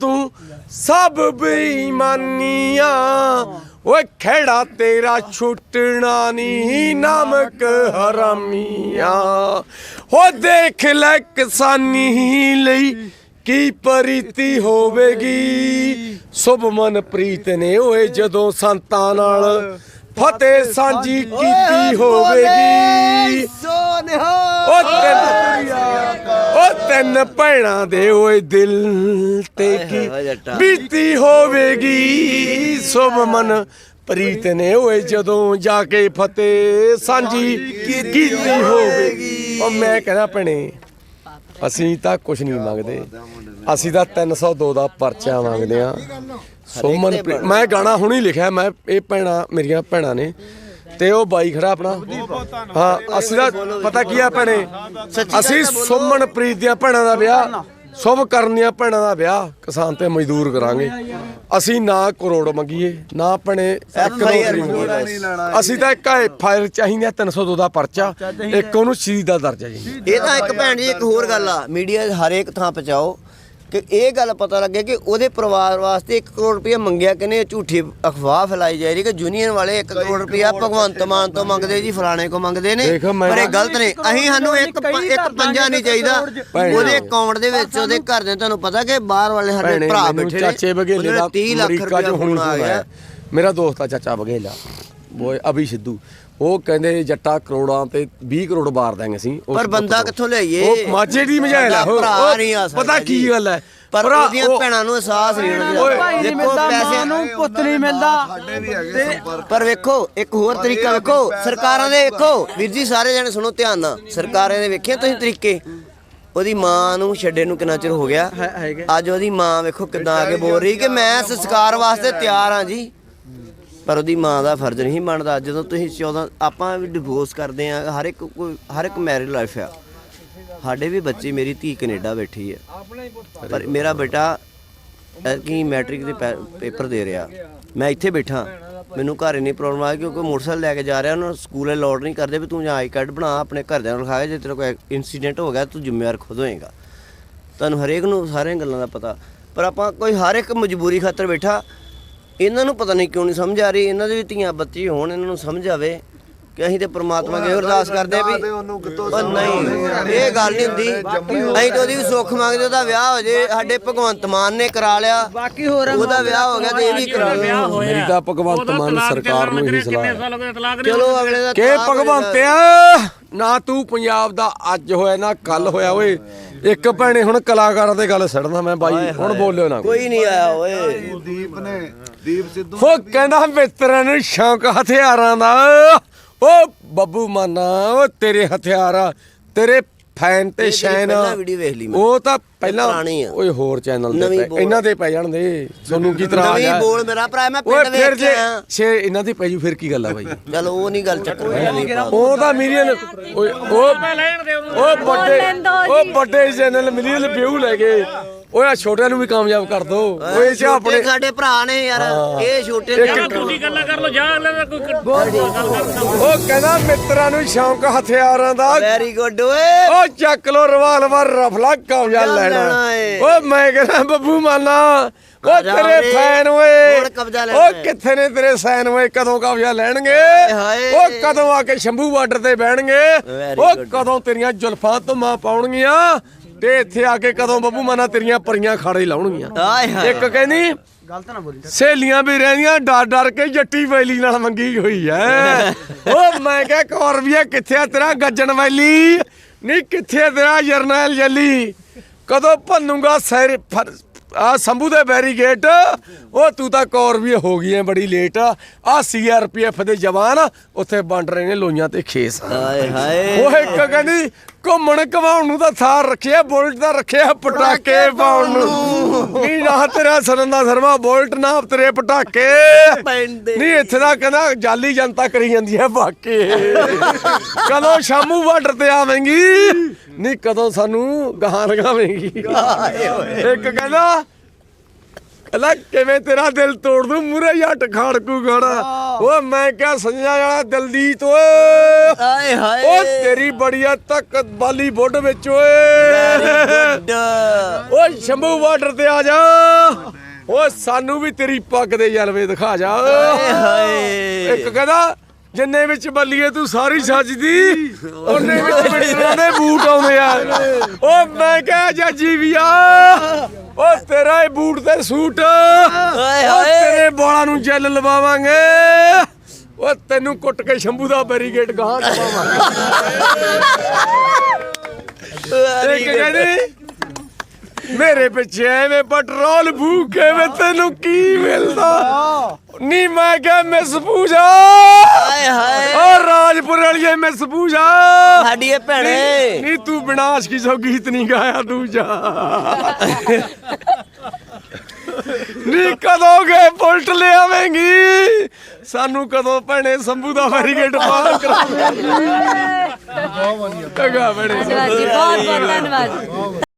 ਤੂੰ ਸਭ ਬੇਈਮਾਨੀਆਂ। ਓਏ ਖੇੜਾ ਤੇਰਾ ਛੁੱਟਣਾ ਨਹੀਂ ਨਮਕ ਹਰਾਮੀਆਂ। ਹੋ ਦੇਖ ਲੈ ਕਿਸਾਨੀ ਲਈ ਕੀ ਪਰੀਤੀ ਹੋਵੇਗੀ। ਸੁਭ ਮਨ ਪ੍ਰੀਤ ਨੇ ਓਏ ਜਦੋਂ ਸੰਤਾਂ ਨਾਲ ਫਤਿਹ ਸਾਂਝੀ ਕੀਤੀ ਹੋਵੇਗੀ। ਉਹ ਤਿੰਨ ਉਹ ਤਿੰਨ ਭੈਣਾਂ ਦੇ ਓਏ ਦਿਲ ਤੇ ਕੀ ਬੀਤੀ ਹੋਵੇਗੀ ਸੁਭ ਮਨ। ਪ੍ਰੀਤ ਨੇ ਓਏ ਜਦੋਂ ਜਾ ਕੇ ਫਤਿਹ ਸਾਂਝੀ ਕੀਤੀ ਹੋਵੇਗੀ। ਉਹ ਮੈਂ ਕਹਿੰਦਾ ਭੈਣੇ ਅਸੀਂ ਤਾਂ ਕੁਝ ਨਹੀਂ ਮੰਗਦੇ। ਅਸੀਂ ਤਾਂ 302 ਦਾ ਪਰਚਾ ਮੰਗਦੇ ਆ ਸੋਮਨ ਮੈਂ ਗਾਣਾ ਹੁਣੀ ਲਿਖਿਆ ਮੈਂ ਇਹ ਭੈਣਾਂ ਮੇਰੀਆਂ ਭੈਣਾਂ ਨੇ। ਤੇ ਉਹ ਬਾਈ ਖੜਾ ਆਪਣਾ। ਹਾਂ ਅਸੀਂ ਦਾ ਪਤਾ ਕੀ ਆ ਭੈਣੇ? ਅਸੀਂ ਸੁਮਨ ਪ੍ਰੀਤ ਦੀਆਂ ਭੈਣਾਂ ਦਾ ਵਿਆਹ ਸ਼ੁਭ ਕਰਨ ਦੀਆਂ ਭੈਣਾਂ ਦਾ ਵਿਆਹ ਕਿਸਾਨ ਤੇ ਮਜ਼ਦੂਰ ਕਰਾਂਗੇ। ਅਸੀਂ ਨਾ ਕਰੋੜ ਮੰਗੀਏ ਨਾ ਭੈਣੇ ਇੱਕ ਨੌਕਰੀ ਮੰਗੀਏ ਅਸੀਂ ਤਾਂ ਇੱਕ ਫਾਇਰ ਚਾਹੀਦਾ 302 ਦਾ ਪਰਚਾ ਇੱਕ ਉਹਨੂੰ ਸ਼ਹੀਦ ਦਾ ਦਰਜਾ ਜੀ। ਇਹ ਤਾਂ ਇੱਕ ਭੈਣ ਜੀ ਇੱਕ ਹੋਰ ਗੱਲ ਆ। ਮੀਡੀਆ ਹਰੇਕ ਥਾਂ ਪਹੁੰਚਾਓ। ਕਿ ਇਹ ਗੱਲ ਪਤਾ ਲੱਗੇ ਕਿ ਉਹਦੇ ਪਰਿਵਾਰ ਵਾਸਤੇ 1 ਕਰੋੜ ਰੁਪਏ ਮੰਗਿਆ ਕਿਨੇ ਝੂਠੀ ਅਫਵਾਹ ਫੈਲਾਈ ਜਾ ਰਹੀ ਕਿ ਯੂਨੀਅਨ ਵਾਲੇ 1 ਕਰੋੜ ਰੁਪਇਆ ਭਗਵੰਤ ਮਾਨ ਤੋਂ ਮੰਗਦੇ ਜੀ ਫਲਾਣੇ ਕੋ ਮੰਗਦੇ ਨੇ ਪਰ ਇਹ ਗਲਤ ਨੇ ਅਸੀਂ ਸਾਨੂੰ ਇੱਕ ਇੱਕ ਪੰਜਾ ਨਹੀਂ ਚਾਹੀਦਾ। ਉਹਦੇ ਅਕਾਊਂਟ ਦੇ ਵਿੱਚ ਉਹਦੇ ਘਰ ਦੇ ਤੁਹਾਨੂੰ ਪਤਾ ਕਿ ਬਾਹਰ ਵਾਲੇ ਸਾਡੇ ਭਰਾ ਬੈਠੇ ਚਾਚੇ ਬਘੇਲੇ ਦਾ 30 ਲੱਖ ਚ ਹੁਣ ਆ ਗਿਆ। ਮੇਰਾ ਦੋਸਤ ਆ ਚਾਚਾ ਬਘੇਲਾ। ਉਹ ਅਭੀ ਸਿੱਧੂ। ਉਹ ਕਹਿੰਦੇ ਜੱਟਾ ਕਰੋੜਾਂ ਤੇ 20 ਕਰੋੜ ਬਾਰ ਦਾਂਗੇ ਅਸੀਂ ਉਸ ਪਰ ਬੰਦਾ। ਕਿੱਥੋਂ ਲਿਆਈਏ? ਉਹ ਮਾਝੇ ਦੀ ਮਝਾਇਲ ਆ ਸਾਡਾ ਉਹ ਭਰਾ ਉਹ ਨਹੀਂ ਆ ਸਕਦਾ ਪਤਾ ਕੀ। ਗੱਲ ਹੈ? ਪਰ ਉਹਦੀਆਂ ਉਹ- ਭੈਣਾਂ ਨੂੰ ਅਹਿਸਾਸ ਨਹੀਂ ਹੋਣਾ ਦੇਖੋ ਪੈਸੇ ਨੂੰ ਪੁੱਤ ਨਹੀਂ ਮਿਲਦਾ। ਪਰ ਵੇਖੋ ਇੱਕ ਹੋਰ ਤਰੀਕਾ ਵੇਖੋ ਸਰਕਾਰਾਂ ਦੇ ਵੇਖੋ। ਵੀਰ ਜੀ ਸਾਰੇ ਜਣੇ ਸੁਣੋ ਧਿਆਨ ਨਾਲ। ਸਰਕਾਰਾਂ ਦੇ ਵੇਖਿਆ ਤੁਸੀਂ ਤਰੀਕੇ? ਉਹਦੀ ਮਾਂ ਨੂੰ ਛੱਡੇ ਨੂੰ ਕਿੰਨਾ ਚਿਰ ਹੋ ਗਿਆ? ਅੱਜ ਉਹਦੀ ਮਾਂ ਵੇਖੋ ਕਿਦਾਂ ਆ ਕੇ ਬੋਲ ਰਹੀ ਕਿ ਮੈਂ ਸੰਸਕਾਰ ਵਾਸਤੇ ਤਿਆਰ ਹਾਂ ਜੀ। ਪਰ ਉਹਦੀ ਮਾਂ ਦਾ ਫਰਜ਼ ਨਹੀਂ ਬਣਦਾ। ਜਦੋਂ ਤੁਸੀਂ 14 ਆਪਾਂ ਵੀ ਡਿਵੋਰਸ ਕਰਦੇ ਆ, ਹਰ ਇੱਕ ਕੋਈ ਹਰ ਇੱਕ ਮੈਰਿਡ ਲਾਈਫ ਆ। ਸਾਡੇ ਵੀ ਬੱਚੇ ਮੇਰੀ ਧੀ ਕੈਨੇਡਾ ਬੈਠੀ ਹੈ ਪਰ ਮੇਰਾ ਬੇਟਾ ਕਿ ਮੈਟ੍ਰਿਕ ਦੇ ਪੈ- ਪੇਪਰ ਦੇ ਰਿਹਾ। ਮੈਂ ਇੱਥੇ ਬੈਠਾ। ਮੈਨੂੰ ਘਰ ਇੰਨੀ ਪ੍ਰੋਬਲਮ ਆ ਕਿਉਂਕਿ ਮੋਟਰਸਾਈਕਲ ਲੈ ਕੇ ਜਾ ਰਿਹਾ। ਉਹਨਾਂ ਸਕੂਲੇ ਲੋਡ ਨਹੀਂ ਕਰਦੇ ਵੀ ਤੂੰ ਜਾਂ ਆਈ ਕਾਰਡ ਬਣਾ, ਆਪਣੇ ਘਰਦਿਆਂ ਨੂੰ ਲਿਖਾ ਕੇ ਜੇ ਤੇਰਾ ਕੋਈ ਇਨਸੀਡੈਂਟ ਹੋ ਗਿਆ, ਤੂੰ ਜ਼ਿੰਮੇਵਾਰ ਖੁਦ ਹੋਏਗਾ। ਤੁਹਾਨੂੰ ਹਰੇਕ ਨੂੰ ਸਾਰੀਆਂ ਗੱਲਾਂ ਦਾ ਪਤਾ। ਪਰ ਆਪਾਂ ਕੋਈ ਹਰ ਇੱਕ ਮਜਬੂਰੀ ਖਾਤਰ ਬੈਠਾ। ਇਹਨਾਂ ਨੂੰ ਪਤਾ ਨਹੀਂ ਕਿਉਂ ਨਹੀਂ ਸਮਝ ਆ ਰਹੀ ਇਹਨਾਂ ਦੇ ਵੀ ਧੀਆਂ ਬੱਚੇ ਹੋਣ ਇਹਨਾਂ ਨੂੰ ਸਮਝ ਆਵੇ ਕਿ ਅਸੀਂ ਤੇ ਪ੍ਰਮਾਤਮਾ ਅੱਗੇ ਅਰਦਾਸ ਕਰਦੇ ਵੀ ਉਹ ਨਹੀਂ ਇਹ ਗੱਲ ਨਹੀਂ ਹੁੰਦੀ। ਅਸੀਂ ਤਾਂ ਉਹਦੀ ਵੀ ਸੁੱਖ ਮੰਗਦੇ ਉਹਦਾ ਵਿਆਹ ਹੋ ਜੇ ਸਾਡੇ ਭਗਵੰਤ ਮਾਨ ਨੇ ਕਰਾ ਲਿਆ। ਬਾਕੀ ਹੋਰ ਉਹਦਾ ਵਿਆਹ ਹੋ ਗਿਆ ਤੇ ਇਹ ਵੀ ਕਰਾ ਲਿਆ ਮੇਰੀ ਤਾਂ ਭਗਵੰਤ ਮਾਨ ਸਰਕਾਰ ਨੂੰ ਹੀ ਸਲਾਹ ਹੈ। ਚਲੋ ਅਗਲੇ ਦਾ ਕਿ ਤਲਾਕ ਭਗਵੰਤਿਆ ਨਾ ਤੂੰ ਪੰਜਾਬ ਦਾ ਅੱਜ ਹੋਇਆ ਨਾ ਕੱਲ ਹੋਇਆ ਓਏ। ਇੱਕ ਭੈਣੇ ਹੁਣ ਕਲਾਕਾਰਾਂ ਤੇ ਗੱਲ ਛੱਡਦਾ ਮੈਂ ਬਾਈ ਹੁਣ ਬੋਲਿਓ ਨਾ ਕੋਈ। ਕੋਈ ਨਹੀਂ ਆਇਆ ਓਏ। ਦੀਪ ਨੇ ਦੀਪ ਸਿੱਧੂ ਉਹ ਕਹਿੰਦਾ ਮਿੱਤਰਾਂ ਨੂੰ ਸ਼ੌਂਕ ਹਥਿਆਰਾਂ ਦਾ। ਓ ਬੱਬੂ ਮਾਨਾ ਓ ਤੇਰੇ ਹਥਿਆਰ ਆ, ਤੇਰੇ ਫੈਨ ਤੇ ਸ਼ੈਨ। ਪਹਿਲਾਂ ਵੀਡੀਓ ਵੇਖ ਲਈ ਮੈਂ। ਉਹ ਤਾਂ ਪਹਿਲਾਂ ਪੁਰਾਣੀ ਆ। ਓਏ ਹੋਰ ਚੈਨਲ ਤੇ ਨਵੀਂ ਪੈ- ਬੋਲ। ਇਹਨਾਂ ਤੇ ਪੈ ਜਾਣ ਦੇ ਤੁਹਾਨੂੰ ਕੀ ਤਰ੍ਹਾਂ ਨਵੀਂ ਬੋਲ ਮੇਰਾ ਭਰਾ ਮੈਂ ਓਏ ਪਿੰਡ ਫਿਰ ਵੇਖ ਜੇ ਕੇ ਆਇਆ ਛੇ ਇਹਨਾਂ ਦੀ ਪੈ ਜੂ ਫਿਰ ਕੀ ਗੱਲ ਆ ਬਾਈ? ਚਲੋ ਉਹ ਨਹੀਂ ਗੱਲ ਚੱਕਰ ਉਹ ਤਾਂ ਮਿਲੀਅਨ ਓਏ ਉਹ ਉਹ ਵੱਡੇ ਉਹ ਵੱਡੇ ਚੈਨਲ ਮਿਲੀਅਨ ਵਿਊ ਲੈ ਗਏ। ਓਏ ਆ ਛੋਟਿਆਂ ਨੂੰ ਵੀ ਕਾਮਯਾਬ ਕਰ ਦੋ। ਓਏ ਚ ਆਪਣੇ ਸਾਡੇ ਭਰਾ ਨੇ ਯਾਰ ਇਹ ਛੋਟੇ ਨੇ ਤੁਸੀਂ ਗੱਲਾਂ ਕਰ ਲਓ ਜਾ ਅਗਲੇ ਦਾ ਕੋਈ ਉਹ ਕਹਿੰਦਾ ਮਿੱਤਰਾਂ ਨੂੰ ਸ਼ੌਂਕ ਹਥਿਆਰਾਂ ਦਾ। ਵੈਰੀ ਗੁੱਡ ਓਏ। ਉਹ ਚੱਕ ਲੋ ਰਿਵਾਲਵਰ ਰਫਲਾ ਕਬਜ਼ਾ ਲੈਣਾ। ਓ ਮੈਂ ਕਹਿੰਦਾ ਬੱਬੂ ਮਾਨਾ ਉਹ ਤੇਰੇ। ਫੈਨ ਓਏ। ਹੁਣ ਕਬਜ਼ਾ ਲੈਣਾ ਉਹ। ਕਿੱਥੇ ਨੇ ਤੇਰੇ ਸੈਨ ਓਏ? ਕਦੋਂ ਕਬਜ਼ਾ ਲੈਣਗੇ। ਉਹ ਕਦੋਂ ਆ ਕੇ ਸ਼ੰਭੂ ਬਾਰਡਰ ਤੇ ਬਹਿਣਗੇ? ਉਹ. ਕਦੋਂ ਤੇਰੀਆਂ ਜ਼ੁਲਫਾਂ ਧੁੰਮਾਂ ਪਾਉਣਗੀਆਂ? ਤੇ ਇੱਥੇ ਆ ਕੇ ਕਦੋਂ ਬੱਬੂ ਮਾਨਾ ਤੇਰੀਆਂ ਪਰੀਆਂ ਖਾੜੇ ਲਾਉਣਗੀਆਂ? ਹਾਏ ਹਾਏ। ਇੱਕ ਕਹਿੰਦੀ ਗਲਤ ਨਾ ਬੋਲੀ। ਸਹੇਲੀਆਂ ਵੀ ਰਹਿੰਦੀਆਂ ਡਰ ਡਰ ਕੇ ਜੱਟੀ ਵੈਲੀ ਨਾਲ ਮੰਗੀ ਹੋਈ ਐ। ਉਹ ਮੈਂ ਕਿਹਾ ਕੌਰ ਵੀ ਕਿੱਥੇ ਆ ਤੇਰਾ ਗੱਜਣ ਵੈਲੀ? ਨਹੀਂ ਕਿੱਥੇ ਆ ਤੇਰਾ ਜਰਨੈਲ ਜੱਲੀ? ਕਦੋਂ ਭੰਨੂਗਾ ਸੈਰ ਆ ਸੰਭੂ ਦੇ ਬੈਰੀਗੇਟ? ਉਹ ਤੂੰ ਤਾਂ ਕੌਰ ਵੀ ਹੋ ਗਈ ਐ ਬੜੀ ਲੇਟ। ਆ ਸੀਆਰਪੀਐਫ ਦੇ ਜਵਾਨ ਉੱਥੇ ਵੰਡ ਰਹੇ ਨੇ ਲੋਈਆਂ ਤੇ ਖੇਸ। ਹਾਏ ਹਾਏ। ਉਹ ਇੱਕ ਕਹਿੰਦੀ ਘੁੰਮਣ ਘਵਾਉਣ ਨੂੰ ਤਾਂ ਥਾਰ ਰੱਖਿਆ ਬੁਲਟ ਦਾ ਰੱਖਿਆ ਪਟਾਕੇ ਪਾਉਣ ਨੂੰ। ਨਹੀਂ ਨਾ। ਤੇਰਾ ਸਰਨ ਦਾ ਸਰਮਾ ਬੁਲਟ ਨਾ ਤੇਰੇ ਪਟਾਕੇ। ਪੈਂਦੇ ਨਹੀਂ ਇੱਥੇ ਦਾ ਕਹਿੰਦਾ ਜਾਲੀ ਜਨਤਾ ਕਰੀ ਜਾਂਦੀ ਹੈ ਬਾਕੀ। ਕਦੋਂ ਸ਼ਾਮੂ ਬਾਰਡਰ ਤੇ ਆਵੇਂਗੀ? ਨਹੀਂ ਕਦੋਂ ਸਾਨੂੰ ਗਾਹਾਂ ਲਗਾਵੇਂਗੀ। ਇੱਕ ਕਹਿੰਦਾ ਕਹਿੰਦਾ ਕਿਵੇਂ ਤੇਰਾ ਦਿਲ ਤੋੜ ਦੂੰ ਮੂਰੇ ਜੱਟ ਖਾੜਕੂ ਗਾਣਾ ਓ ਮੈਂ ਕਿਹਾ ਸੰਜਾ ਵਾਲਾ ਦਲਜੀਤ ਓਏ। ਆਏ ਹਾਏ। ਓ ਤੇਰੀ ਬੜੀਆ ਤੱਕ ਬਾਲੀ ਬੁੱਢ ਵਿੱਚ ਓਏ। ਓ ਸ਼ੰਭੂ ਬਾਰਡਰ ਤੇ ਆ ਜਾ। ਓ ਸਾਨੂੰ ਵੀ ਤੇਰੀ ਪੱਗ ਦੇ ਜਲਵੇ ਦਿਖਾ ਜਾ। ਆਏ ਹਾਏ। ਇੱਕ ਕਹਿੰਦਾ ਜਿੰਨੇ ਵਿੱਚ ਬੱਲੀਏ ਤੂੰ ਸਾਰੀ ਸੱਜਦੀ। ਉਹਨੇ ਵਿੱਚ ਬਿੜੀਆਂ ਦੇ ਬੂਟ ਆਉਂਦੇ ਆ। ਓ ਮੈਂ ਕਿਹਾ ਜੱਜੀ ਵੀ ਆ। ਓ ਤੇਰਾ ਇਹ ਬੂਟ ਤੇ ਸੂਟ। ਆਏ ਓ ਹਾਏ। ਤੇਰੇ ਬਾਲਾਂ ਨੂੰ ਜੈਲ ਲਵਾਵਾਂਗੇ। ਓ ਤੈਨੂੰ ਕੁੱਟ ਕੇ ਸ਼ੰਭੂ ਦਾ ਬੈਰੀਗੇਟ ਗਾਂ ਇੱਕ ਕਹਿੰਦੀ ਮੇਰੇ ਪਿੱਛੇ ਐਵੇਂ ਪੈਟਰੋਲ ਫੂਕੇ ਵੇ ਤੈਨੂੰ ਕੀ ਮਿਲਦਾ? ਨੀ ਮੈਂ ਕਿਹਾ ਮਿਸ ਪੂਜਾ। ਵਾਲੀਏ ਮਿਸ ਪੂਜਾ ਸਾਡੀ ਇਹ ਭੈਣੇ ਨੀ ਤੂੰ ਬਿਨਾਸ਼ ਕੀ ਸੋ ਗੀਤ ਨਹੀਂ ਗਾਇਆ ਤੂੰ ਜਾ। ਨੀ ਕਦੋਂ ਗਏ ਪੁਲਟ ਲਿਆਵੇਂਗੀ? ਸਾਨੂੰ ਕਦੋਂ ਭੈਣੇ ਸੰਭੂ ਦਾ ਬੈਰੀਗੇਟ ਪਾਰ ਕਰਾਵੇਂਗੀ ਬਹੁਤ ਵਧੀਆ। ਧੰਨਵਾਦ ਜੀ ਬਹੁਤ ਬਹੁਤ ਧੰਨਵਾਦ।